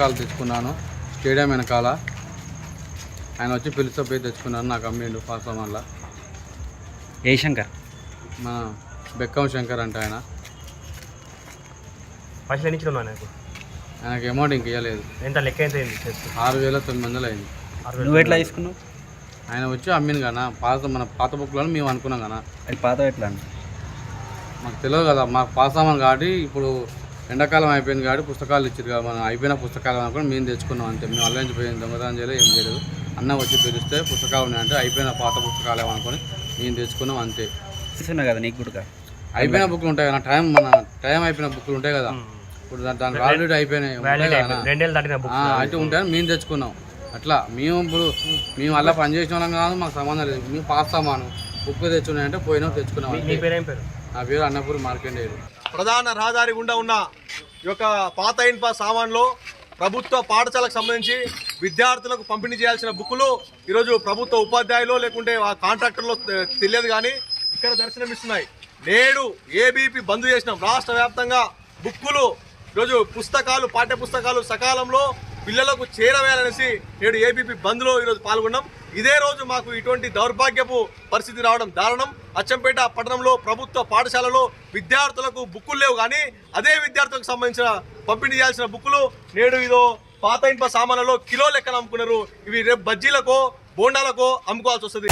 పుస్తకాలు తెచ్చుకున్నాను. స్టేడియం వెనకాల. ఆయన వచ్చి పిలిస్తే పోయి తెచ్చుకున్నాను నాకు అమ్మిండు పాసం వల్ల. ఏ శంకర్? మన బెక్కం శంకర్ అంటే ఆయన. పైసలు ఎన్ని నాకు ఆయనకి అమౌంట్ ఇంక ఇవ్వలేదు ఎంత లెక్క ఎంత అయింది చేస్తూ ఆరు వేల తొమ్మిది వందలు అయింది. అరవై నువ్వు ఎట్లా తీసుకున్నావు? ఆయన వచ్చి అమ్మింది కదా పాత మన పాత బుక్లో మేము అనుకున్నాం కదా. అది పాత ఎట్లా? మాకు తెలియదు కదా మాకు పాస్ అవ్వమని కాబట్టి ఇప్పుడు ఎండాకాలం అయిపోయింది కాబట్టి పుస్తకాలు ఇచ్చారు కదా మనం అయిపోయిన పుస్తకాలు అనుకుని మేము తెచ్చుకున్నాం అంతే. మేము అల్లరించి పోయింది దొంగతనం చేయలేదు ఏం చేయలేదు. అన్న వచ్చి పిలిస్తే పుస్తకాలు ఉన్నాయంటే అయిపోయిన పాత పుస్తకాలు ఏమనుకొని మేము తెచ్చుకున్నాం అంతే. కదా నీకు కూడా అయిపోయిన బుక్లు ఉంటాయి కదా టైం మన టైం అయిపోయిన బుక్లు ఉంటాయి కదా. ఇప్పుడు దా- దానికి ఆల్రెడీ అయిపోయినాయి అయితే ఉంటాయని మేము తెచ్చుకున్నాం. అట్లా మేము ఇప్పుడు మేము అలా పని చేసిన వాళ్ళం కాదు మాకు సంబంధం లేదు. మేము పాస్ సామాను బుక్ తెచ్చుకున్నాయంటే పోయినాం తెచ్చుకున్నాం నీ. పేరు అన్నపూరి మార్కండేయుడు. ప్రధాన రహదారి గుండా ఉన్న ఈ యొక్క పాత ఇన్ప సామాన్లు ప్రభుత్వ పాఠశాలకు సంబంధించి విద్యార్థులకు పంపిణీ చేయాల్సిన బుక్కులు ఈరోజు ప్రభుత్వ ఉపాధ్యాయులు లేకుంటే ఆ కాంట్రాక్టర్లో తెలియదు కానీ ఇక్కడ దర్శనమిస్తున్నాయి. నేడు ఏబీపీ బంద్ చేసినాం. రాష్ట్ర వ్యాప్తంగా బుక్కులు ఈరోజు పుస్తకాలు పాఠ్య పుస్తకాలు సకాలంలో పిల్లలకు చేరవేయాలనేసి నేడు ఏబీపీ బంద్లో ఈరోజు పాల్గొన్నాం. ఇదే రోజు మాకు ఇటువంటి దౌర్భాగ్యపు పరిస్థితి రావడం దారుణం. అచ్చంపేట పట్టణంలో ప్రభుత్వ పాఠశాలలో విద్యార్థులకు బుక్కులు లేవు కానీ అదే విద్యార్థులకు సంబంధించిన పంపిణీ చేయాల్సిన బుక్కులు నేడు ఇదో పాత ఇంప సామాన్లలో కిలో లెక్కన అమ్ముకున్నారు. ఇవి రేపు బజ్జీలకో బోండాలకో అమ్ముకోవాల్సి వస్తుంది.